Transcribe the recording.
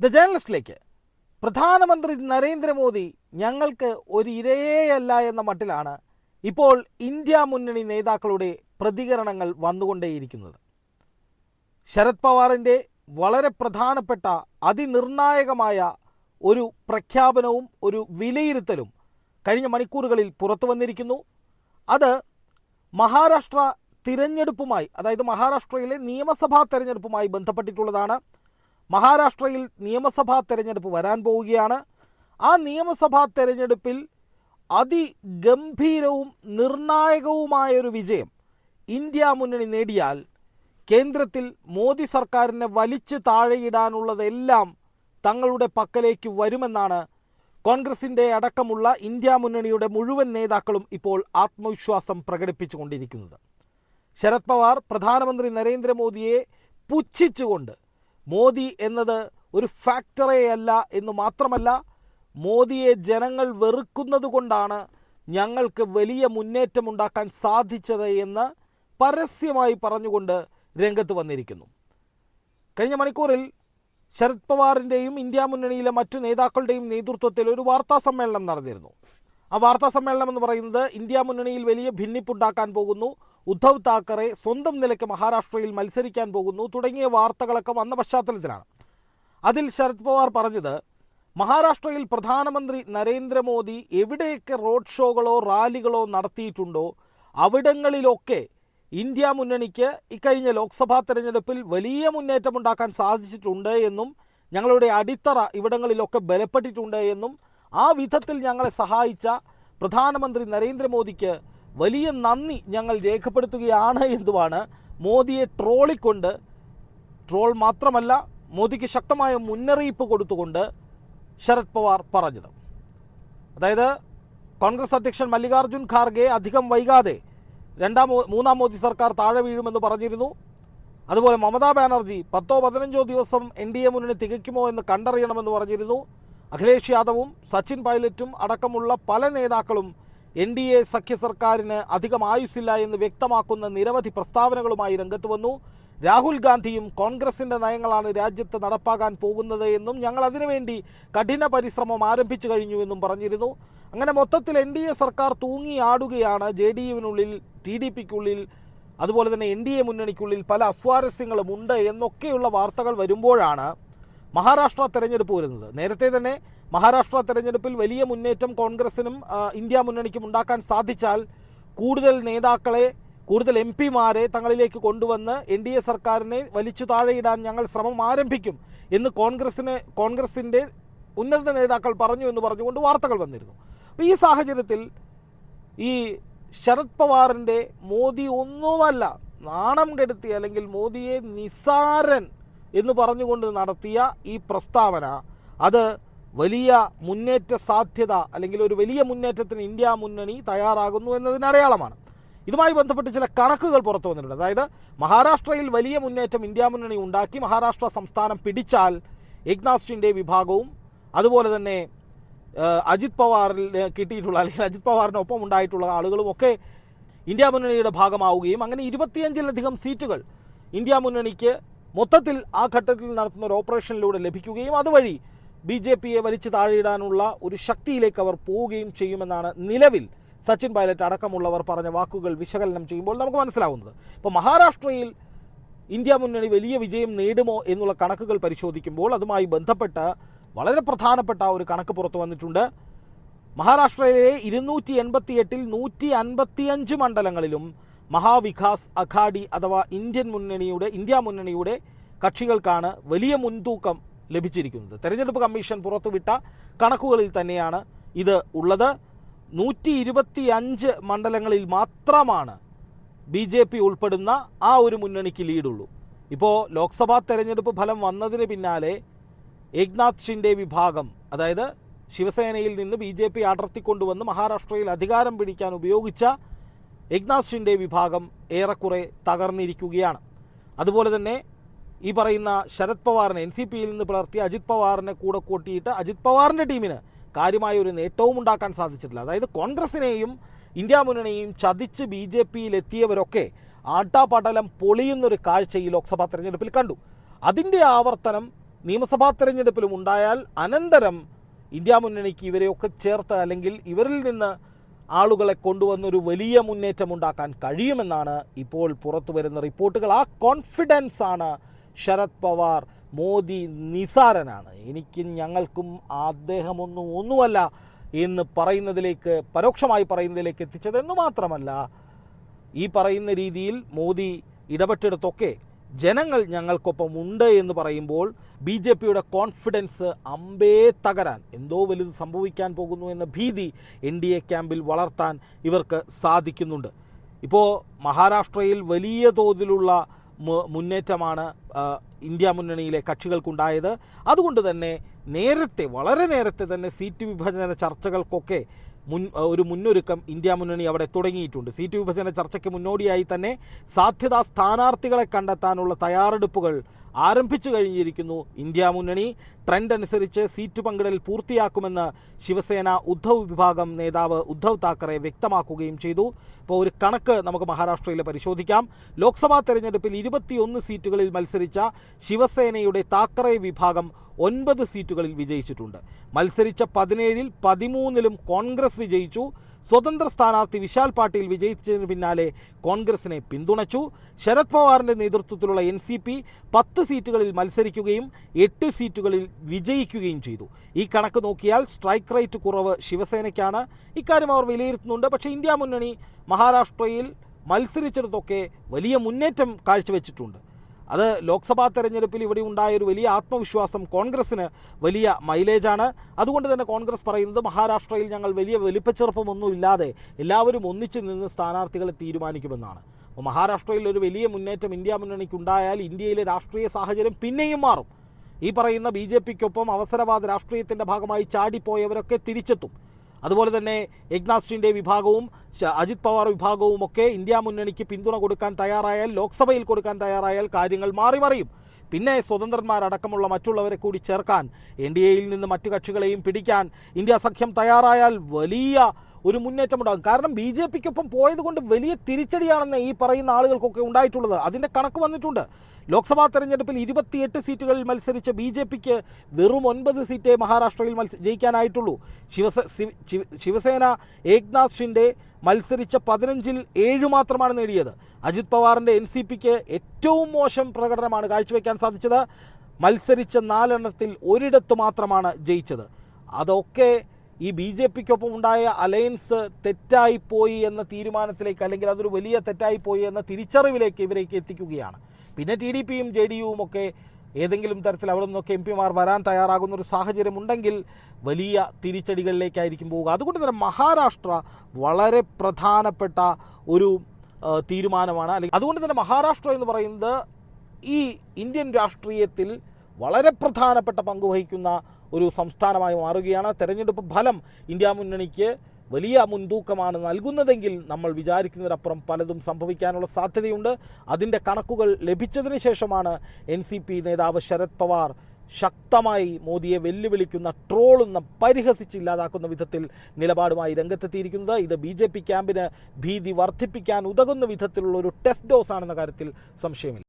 The ജേർണലിസ്റ്റിലേക്ക് പ്രധാനമന്ത്രി നരേന്ദ്രമോദി ഞങ്ങൾക്ക് ഒരു ഇരയേയല്ല എന്ന മട്ടിലാണ് ഇപ്പോൾ ഇന്ത്യ മുന്നണി നേതാക്കളുടെ പ്രതികരണങ്ങൾ വന്നുകൊണ്ടേയിരിക്കുന്നത്. ശരത് പവാറിന്റെ വളരെ പ്രധാനപ്പെട്ട അതിനിർണായകമായ ഒരു പ്രഖ്യാപനവും ഒരു വിലയിരുത്തലും കഴിഞ്ഞ മണിക്കൂറുകളിൽ പുറത്തു വന്നിരിക്കുന്നു. അത് മഹാരാഷ്ട്ര തിരഞ്ഞെടുപ്പുമായി അതായത് മഹാരാഷ്ട്രയിലെ നിയമസഭാ തെരഞ്ഞെടുപ്പുമായി ബന്ധപ്പെട്ടിട്ടുള്ളതാണ്. മഹാരാഷ്ട്രയിൽ നിയമസഭാ തെരഞ്ഞെടുപ്പ് വരാൻ പോവുകയാണ്. ആ നിയമസഭാ തെരഞ്ഞെടുപ്പിൽ അതിഗംഭീരവും നിർണായകവുമായൊരു വിജയം ഇന്ത്യ മുന്നണി നേടിയാൽ കേന്ദ്രത്തിൽ മോദി സർക്കാരിനെ വലിച്ചു താഴെയിടാനുള്ളതെല്ലാം തങ്ങളുടെ പക്കലേക്ക് വരുമെന്നാണ് കോൺഗ്രസിന്റെ അടക്കമുള്ള ഇന്ത്യ മുന്നണിയുടെ മുഴുവൻ നേതാക്കളും ഇപ്പോൾ ആത്മവിശ്വാസം പ്രകടിപ്പിച്ചുകൊണ്ടിരിക്കുന്നത്. ശരത് പവാർ പ്രധാനമന്ത്രി നരേന്ദ്രമോദിയെ പുച്ഛിച്ചുകൊണ്ട് മോദി എന്നത് ഒരു ഫാക്ടറേ അല്ല എന്ന് മാത്രമല്ല മോദിയെ ജനങ്ങൾ വെറുക്കുന്നത് കൊണ്ടാണ് ഞങ്ങൾക്ക് വലിയ മുന്നേറ്റമുണ്ടാക്കാൻ സാധിച്ചത് എന്ന് പരസ്യമായി പറഞ്ഞുകൊണ്ട് രംഗത്ത് വന്നിരിക്കുന്നു. കഴിഞ്ഞ മണിക്കൂറിൽ ശരത് പവാറിന്റെയും ഇന്ത്യ മുന്നണിയിലെ മറ്റു നേതാക്കളുടെയും നേതൃത്വത്തിൽ ഒരു വാർത്താ സമ്മേളനം നടന്നിരുന്നു. ആ വാർത്താ സമ്മേളനം എന്ന് പറയുന്നത് ഇന്ത്യ മുന്നണിയിൽ വലിയ ഭിന്നിപ്പുണ്ടാക്കാൻ പോകുന്നു. ഉദ്ധവ് താക്കറെ സ്വന്തം നിലയ്ക്ക് മഹാരാഷ്ട്രയിൽ മത്സരിക്കാൻ പോകുന്നു. തുടങ്ങിയ വാർത്തകളൊക്കെ വന്ന പശ്ചാത്തലത്തിലാണ്. അതിൽ ശരത് പവാർ പറഞ്ഞത് മഹാരാഷ്ട്രയിൽ പ്രധാനമന്ത്രി നരേന്ദ്രമോദി എവിടെയൊക്കെ റോഡ് ഷോകളോ റാലികളോ നടത്തിയിട്ടുണ്ടോ അവിടങ്ങളിലൊക്കെ ഇന്ത്യ മുന്നണിക്ക് ഇക്കഴിഞ്ഞ ലോക്സഭാ തെരഞ്ഞെടുപ്പിൽ വലിയ മുന്നേറ്റം ഉണ്ടാക്കാൻ സാധിച്ചിട്ടുണ്ട് എന്നും ഞങ്ങളുടെ അടിത്തറ ഇവിടങ്ങളിലൊക്കെ ബലപ്പെട്ടിട്ടുണ്ട് എന്നും ആ വിധത്തിൽ ഞങ്ങളെ സഹായിച്ച പ്രധാനമന്ത്രി നരേന്ദ്രമോദിക്ക് വലിയ നന്ദി ഞങ്ങൾ രേഖപ്പെടുത്തുകയാണ് എന്തുമാണ് മോദിയെ ട്രോളിക്കൊണ്ട് ട്രോൾ മാത്രമല്ല മോദിക്ക് ശക്തമായ മുന്നറിയിപ്പ് കൊടുത്തുകൊണ്ട് ശരത് പവാർ പറഞ്ഞത്. അതായത് കോൺഗ്രസ് അധ്യക്ഷൻ മല്ലികാർജുൻ ഖാർഗെ അധികം വൈകാതെ രണ്ടാം മൂന്നാം മോദി സർക്കാർ താഴെ വീഴുമെന്ന് പറഞ്ഞിരുന്നു. അതുപോലെ മമതാ ബാനർജി പത്തോ പതിനഞ്ചോ ദിവസം എൻ ഡി എ മുന്നണി തികയ്ക്കുമോ എന്ന് കണ്ടറിയണമെന്ന് പറഞ്ഞിരുന്നു. അഖിലേഷ് യാദവും സച്ചിൻ പൈലറ്റും അടക്കമുള്ള പല നേതാക്കളും എൻ ഡി എ സഖ്യ സർക്കാരിന് അധികം ആയുസ്സില്ല എന്ന് വ്യക്തമാക്കുന്ന നിരവധി പ്രസ്താവനകളുമായി രംഗത്ത് വന്നു. രാഹുൽ ഗാന്ധിയും കോൺഗ്രസിന്റെ നയങ്ങളാണ് രാജ്യത്ത് നടപ്പാക്കാൻ പോകുന്നത് എന്നും ഞങ്ങൾ അതിനുവേണ്ടി കഠിന പരിശ്രമം ആരംഭിച്ചു കഴിഞ്ഞു എന്നും പറഞ്ഞിരുന്നു. അങ്ങനെ മൊത്തത്തിൽ എൻ ഡി എ സർക്കാർ തൂങ്ങിയാടുകയാണ് ജെ ഡി യുവിനുള്ളിൽ ടി ഡി പിക്കുള്ളിൽ അതുപോലെ തന്നെ എൻ ഡി എ മുന്നണിക്കുള്ളിൽ പല അസ്വാരസ്യങ്ങളും ഉണ്ട് എന്നൊക്കെയുള്ള വാർത്തകൾ വരുമ്പോഴാണ് മഹാരാഷ്ട്ര തെരഞ്ഞെടുപ്പ് വരുന്നത്. നേരത്തെ തന്നെ മഹാരാഷ്ട്ര തെരഞ്ഞെടുപ്പിൽ വലിയ മുന്നേറ്റം കോൺഗ്രസിനും ഇന്ത്യ മുന്നണിക്കും ഉണ്ടാക്കാൻ സാധിച്ചാൽ കൂടുതൽ നേതാക്കളെ കൂടുതൽ എം പിമാരെ തങ്ങളിലേക്ക് കൊണ്ടുവന്ന് എൻ ഡി എ സർക്കാരിനെ വലിച്ചു താഴെയിടാൻ ഞങ്ങൾ ശ്രമം ആരംഭിക്കും എന്ന് കോൺഗ്രസിന് കോൺഗ്രസിന്റെ ഉന്നത നേതാക്കൾ പറഞ്ഞു എന്ന് പറഞ്ഞുകൊണ്ട് വാർത്തകൾ വന്നിരുന്നു. അപ്പോൾ ഈ സാഹചര്യത്തിൽ ഈ ശരത് പവാറിന്റെ മോദി ഒന്നുമല്ല നാണം കെടുത്തി അല്ലെങ്കിൽ മോദിയെ നിസാരൻ എന്ന് പറഞ്ഞുകൊണ്ട് നടത്തിയ ഈ പ്രസ്താവന അത് വലിയ മുന്നേറ്റ സാധ്യത അല്ലെങ്കിൽ ഒരു വലിയ മുന്നേറ്റത്തിന് ഇന്ത്യ മുന്നണി തയ്യാറാകുന്നു എന്നതിന് അടയാളമാണ്. ഇതുമായി ബന്ധപ്പെട്ട് ചില കണക്കുകൾ പുറത്തു വന്നിട്ടുണ്ട്. അതായത് മഹാരാഷ്ട്രയിൽ വലിയ മുന്നേറ്റം ഇന്ത്യ മുന്നണി ഉണ്ടാക്കി മഹാരാഷ്ട്ര സംസ്ഥാനം പിടിച്ചാൽ ഏക്നാഥ് ഷിൻഡെ വിഭാഗവും അതുപോലെ തന്നെ അജിത് പവാറിൽ കിട്ടിയിട്ടുള്ള അല്ലെങ്കിൽ അജിത് പവാറിനൊപ്പം ഉണ്ടായിട്ടുള്ള ആളുകളും ഒക്കെ ഇന്ത്യ മുന്നണിയുടെ ഭാഗമാവുകയും അങ്ങനെ ഇരുപത്തിയഞ്ചിലധികം സീറ്റുകൾ ഇന്ത്യ മുന്നണിക്ക് മൊത്തത്തിൽ ആ ഘട്ടത്തിൽ നടത്തുന്ന ഒരു ഓപ്പറേഷനിലൂടെ ലഭിക്കുകയും അതുവഴി ബി ജെ പിയെ വലിച്ചു താഴെയിടാനുള്ള ഒരു ശക്തിയിലേക്ക് അവർ പോവുകയും ചെയ്യുമെന്നാണ് നിലവിൽ സച്ചിൻ പൈലറ്റ് അടക്കമുള്ളവർ പറഞ്ഞ വാക്കുകൾ വിശകലനം ചെയ്യുമ്പോൾ നമുക്ക് മനസ്സിലാവുന്നത്. ഇപ്പോൾ മഹാരാഷ്ട്രയിൽ ഇന്ത്യ മുന്നണി വലിയ വിജയം നേടുമോ എന്നുള്ള കണക്കുകൾ പരിശോധിക്കുമ്പോൾ അതുമായി ബന്ധപ്പെട്ട് വളരെ പ്രധാനപ്പെട്ട ഒരു കണക്ക് പുറത്തു വന്നിട്ടുണ്ട്. മഹാരാഷ്ട്രയിലെ ഇരുന്നൂറ്റി എൺപത്തി എട്ടിൽ നൂറ്റി അൻപത്തിയഞ്ച് മണ്ഡലങ്ങളിലും മഹാവികാസ് അഘാഡി അഥവാ ഇന്ത്യൻ മുന്നണിയുടെ ഇന്ത്യ മുന്നണിയുടെ കക്ഷികൾക്കാണ് വലിയ മുൻതൂക്കം ലഭിച്ചിരിക്കുന്നത്. തെരഞ്ഞെടുപ്പ് കമ്മീഷൻ പുറത്തുവിട്ട കണക്കുകളിൽ തന്നെയാണ് ഇത് ഉള്ളത്. നൂറ്റി ഇരുപത്തി അഞ്ച് മണ്ഡലങ്ങളിൽ മാത്രമാണ് ബി ജെ പി ഉൾപ്പെടുന്ന ആ ഒരു മുന്നണിക്ക് ലീഡുള്ളൂ. ഇപ്പോൾ ലോക്സഭാ തെരഞ്ഞെടുപ്പ് ഫലം വന്നതിന് പിന്നാലെ ഏക്നാഥ് ഷിൻഡെ വിഭാഗം അതായത് ശിവസേനയിൽ നിന്ന് ബി ജെ പി അടർത്തിക്കൊണ്ടുവന്ന് മഹാരാഷ്ട്രയിൽ അധികാരം പിടിക്കാൻ ഉപയോഗിച്ച ഷിൻഡെ വിഭാഗം ഏറെക്കുറെ തകർന്നിരിക്കുകയാണ്. അതുപോലെ തന്നെ ഈ പറയുന്ന ശരത് പവാറിനെ എൻ സി പിയിൽ നിന്ന് പിളർത്തിയ അജിത് പവാറിനെ കൂടെ കൂട്ടിയിട്ട് അജിത് പവാറിന്റെ ടീമിന് കാര്യമായ ഒരു നേട്ടവും ഉണ്ടാക്കാൻ സാധിച്ചിട്ടില്ല. അതായത് കോൺഗ്രസിനെയും ഇന്ത്യ മുന്നണിയെയും ചതിച്ച് ബി ജെ പിയിലെത്തിയവരൊക്കെ ആട്ടാപടലം പൊളിയുന്നൊരു കാഴ്ച ഈ ലോക്സഭാ തെരഞ്ഞെടുപ്പിൽ കണ്ടു. അതിന്റെ ആവർത്തനം നിയമസഭാ തെരഞ്ഞെടുപ്പിലും ഉണ്ടായാൽ അനന്തരം ഇന്ത്യ മുന്നണിക്ക് ഇവരെയൊക്കെ ചേർത്ത് അല്ലെങ്കിൽ ഇവരിൽ നിന്ന് ആളുകളെ കൊണ്ടുവന്നൊരു വലിയ മുന്നേറ്റം ഉണ്ടാക്കാൻ കഴിയുമെന്നാണ് ഇപ്പോൾ പുറത്തു വരുന്ന റിപ്പോർട്ടുകൾ. ആ കോൺഫിഡൻസ് ആണ് ശരത് പവാർ മോദി നിസാരനാണ്. എനിക്കും ഞങ്ങൾക്കും അദ്ദേഹമൊന്നും ഒന്നുമല്ല എന്ന് പറയുന്നതിലേക്ക് പരോക്ഷമായി പറയുന്നതിലേക്ക് എത്തിച്ചത് എന്ന് മാത്രമല്ല ഈ പറയുന്ന രീതിയിൽ മോദി ഇടപെട്ടിടത്തൊക്കെ ജനങ്ങൾ ഞങ്ങൾക്കൊപ്പം ഉണ്ട് എന്ന് പറയുമ്പോൾ ബി ജെ പിയുടെ കോൺഫിഡൻസ് അമ്പേ തകരാൻ എന്തോ വലുത് സംഭവിക്കാൻ പോകുന്നു എന്ന ഭീതി എൻ ഡി എ ക്യാമ്പിൽ വളർത്താൻ ഇവർക്ക് സാധിക്കുന്നുണ്ട്. ഇപ്പോൾ മഹാരാഷ്ട്രയിൽ വലിയ തോതിലുള്ള മുന്നേറ്റമാണ് ഇന്ത്യ മുന്നണിയിലെ കക്ഷികൾക്കുണ്ടായത്. അതുകൊണ്ട് തന്നെ നേരത്തെ വളരെ നേരത്തെ തന്നെ സീറ്റ് വിഭജന ചർച്ചകൾക്കൊക്കെ മുൻ ഒരു മുന്നൊരുക്കം ഇന്ത്യ മുന്നണി അവിടെ തുടങ്ങിയിട്ടുണ്ട്. സീറ്റ് വിഭജന ചർച്ചയ്ക്ക് മുന്നോടിയായി തന്നെ സാധ്യതാ സ്ഥാനാർത്ഥികളെ കണ്ടെത്താനുള്ള തയ്യാറെടുപ്പുകൾ ആരംഭിച്ചു കഴിഞ്ഞിരിക്കുന്നു. ഇന്ത്യ മുന്നണി ട്രെൻഡ് അനുസരിച്ച് സീറ്റ് പങ്കിടൽ പൂർത്തിയാക്കുമെന്ന് ശിവസേന ഉദ്ധവ് വിഭാഗം നേതാവ് ഉദ്ധവ് താക്കറെ വ്യക്തമാക്കുകയും ചെയ്തു. ഇപ്പോൾ ഒരു കണക്ക് നമുക്ക് മഹാരാഷ്ട്രയിൽ പരിശോധിക്കാം. ലോക്സഭാ തെരഞ്ഞെടുപ്പിൽ ഇരുപത്തിയൊന്ന് സീറ്റുകളിൽ മത്സരിച്ച ശിവസേനയുടെ താക്കറെ വിഭാഗം ഒൻപത് സീറ്റുകളിൽ വിജയിച്ചിട്ടുണ്ട്. മത്സരിച്ച പതിനേഴിൽ പതിമൂന്നിലും കോൺഗ്രസ് വിജയിച്ചു. സ്വതന്ത്ര സ്ഥാനാർത്ഥി വിശാൽ പാട്ടീൽ വിജയിച്ചതിന് പിന്നാലെ കോൺഗ്രസിനെ പിന്തുണച്ചു. ശരത് പവാറിന്റെ നേതൃത്വത്തിലുള്ള എൻ സി പി പത്ത് സീറ്റുകളിൽ മത്സരിക്കുകയും എട്ട് സീറ്റുകളിൽ വിജയിക്കുകയും ചെയ്തു. ഈ കണക്ക് നോക്കിയാൽ സ്ട്രൈക്ക് റേറ്റ് കുറവ് ശിവസേനയ്ക്കാണ്. ഇക്കാര്യം അവർ വിലയിരുത്തുന്നുണ്ട്. പക്ഷേ ഇന്ത്യ മുന്നണി മഹാരാഷ്ട്രയിൽ മത്സരിച്ചിടത്തൊക്കെ വലിയ മുന്നേറ്റം കാഴ്ചവെച്ചിട്ടുണ്ട്. അത് ലോക്സഭാ തെരഞ്ഞെടുപ്പിൽ ഇവിടെ ഉണ്ടായ ഒരു വലിയ ആത്മവിശ്വാസം കോൺഗ്രസിന് വലിയ മൈലേജാണ്. അതുകൊണ്ട് തന്നെ കോൺഗ്രസ് പറയുന്നത് മഹാരാഷ്ട്രയിൽ ഞങ്ങൾ വലിയ വലിപ്പച്ചെറുപ്പമൊന്നുമില്ലാതെ എല്ലാവരും ഒന്നിച്ച് നിന്ന് സ്ഥാനാർത്ഥികളെ തീരുമാനിക്കുമെന്നാണ്. അപ്പോൾ മഹാരാഷ്ട്രയിൽ ഒരു വലിയ മുന്നേറ്റം ഇന്ത്യ മുന്നണിക്ക് ഉണ്ടായാൽ ഇന്ത്യയിലെ രാഷ്ട്രീയ സാഹചര്യം പിന്നെയും മാറും. ഈ പറയുന്ന ബി ജെ പിക്കൊപ്പം അവസരവാദ രാഷ്ട്രീയത്തിന്റെ ഭാഗമായി ചാടിപ്പോയവരൊക്കെ തിരിച്ചെത്തും. അതുപോലെ തന്നെ ഷിൻഡെ വിഭാഗവും അജിത് പവാർ വിഭാഗവും ഒക്കെ ഇന്ത്യ മുന്നണിക്ക് പിന്തുണ കൊടുക്കാൻ തയ്യാറായാൽ ലോക്സഭയിൽ കൊടുക്കാൻ തയ്യാറായാൽ കാര്യങ്ങൾ മാറി മറിയും. പിന്നെ സ്വതന്ത്രന്മാരടക്കമുള്ള മറ്റുള്ളവരെ കൂടി ചേർക്കാൻ എൻ ഡി എയിൽ നിന്ന് മറ്റു കക്ഷികളെയും പിടിക്കാൻ ഇന്ത്യ സഖ്യം തയ്യാറായാൽ വലിയ ഒരു മുന്നേറ്റമുണ്ടാകും കാരണം ബി ജെ പിക്കൊപ്പം പോയത് കൊണ്ട് വലിയ തിരിച്ചടിയാണെന്ന് ഈ പറയുന്ന ആളുകൾക്കൊക്കെ ഉണ്ടായിട്ടുള്ളത്. അതിന്റെ കണക്ക് വന്നിട്ടുണ്ട്. ലോക്സഭാ തെരഞ്ഞെടുപ്പിൽ ഇരുപത്തിയെട്ട് സീറ്റുകളിൽ മത്സരിച്ച ബി ജെ പിക്ക് വെറും ഒൻപത് സീറ്റേ മഹാരാഷ്ട്രയിൽ മത്സ ജയിക്കാനായിട്ടുള്ളൂ. ശിവസ ശിവ- ശിവ- ശിവസേന ഏക്നാഥ് ഷിൻഡെ മത്സരിച്ച പതിനഞ്ചിൽ ഏഴ് മാത്രമാണ് നേടിയത്. അജിത് പവാറിന്റെ എൻ സി പിക്ക് ഏറ്റവും മോശം പ്രകടനമാണ് കാഴ്ചവെക്കാൻ സാധിച്ചത്. മത്സരിച്ച നാലെണ്ണത്തിൽ ഒരിടത്ത് മാത്രമാണ് ജയിച്ചത്. അതൊക്കെ ഈ ബി ജെ പിക്കൊപ്പം ഉണ്ടായ അലയൻസ് തെറ്റായിപ്പോയി എന്ന തീരുമാനത്തിലേക്ക് അല്ലെങ്കിൽ അതൊരു വലിയ തെറ്റായിപ്പോയി എന്ന തിരിച്ചറിവിലേക്ക് ഇവരേക്ക് എത്തിക്കുകയാണ്. പിന്നെ ടി ഡി പിയും ജെ ഡി യുവും ഒക്കെ ഏതെങ്കിലും തരത്തിൽ അവിടെ നിന്നൊക്കെ എം പിമാർ വരാൻ തയ്യാറാകുന്ന ഒരു സാഹചര്യം ഉണ്ടെങ്കിൽ വലിയ തിരിച്ചടികളിലേക്കായിരിക്കും പോവുക. അതുകൊണ്ട് തന്നെ മഹാരാഷ്ട്ര വളരെ പ്രധാനപ്പെട്ട ഒരു തീരുമാനമാണ്. അല്ലെങ്കിൽ അതുകൊണ്ട് തന്നെ മഹാരാഷ്ട്ര എന്ന് പറയുന്നത് ഈ ഇന്ത്യൻ രാഷ്ട്രീയത്തിൽ വളരെ പ്രധാനപ്പെട്ട പങ്ക് വഹിക്കുന്ന ഒരു സംസ്ഥാനമായി മാറുകയാണ്. തെരഞ്ഞെടുപ്പ് ഫലം ഇന്ത്യ മുന്നണിക്ക് വലിയ മുൻതൂക്കമാണ് നൽകുന്നതെങ്കിൽ നമ്മൾ വിചാരിക്കുന്നതിനപ്പുറം പലതും സംഭവിക്കാനുള്ള സാധ്യതയുണ്ട്. അതിന്റെ കണക്കുകൾ ലഭിച്ചതിന് ശേഷമാണ് എൻ സി പി നേതാവ് ശരത് പവാർ ശക്തമായി മോദിയെ വെല്ലുവിളിക്കുന്ന ട്രോളുന്ന പരിഹസിച്ചില്ലാതാക്കുന്ന വിധത്തിൽ നിലപാടുമായി രംഗത്തെത്തിയിരിക്കുന്നത്. ഇത് ബി ജെ പി ക്യാമ്പിന് ഭീതി വർദ്ധിപ്പിക്കാൻ ഉതകുന്ന വിധത്തിലുള്ള ഒരു ടെസ്റ്റ് ഡോസ് ആണെന്ന കാര്യത്തിൽ സംശയമില്ല.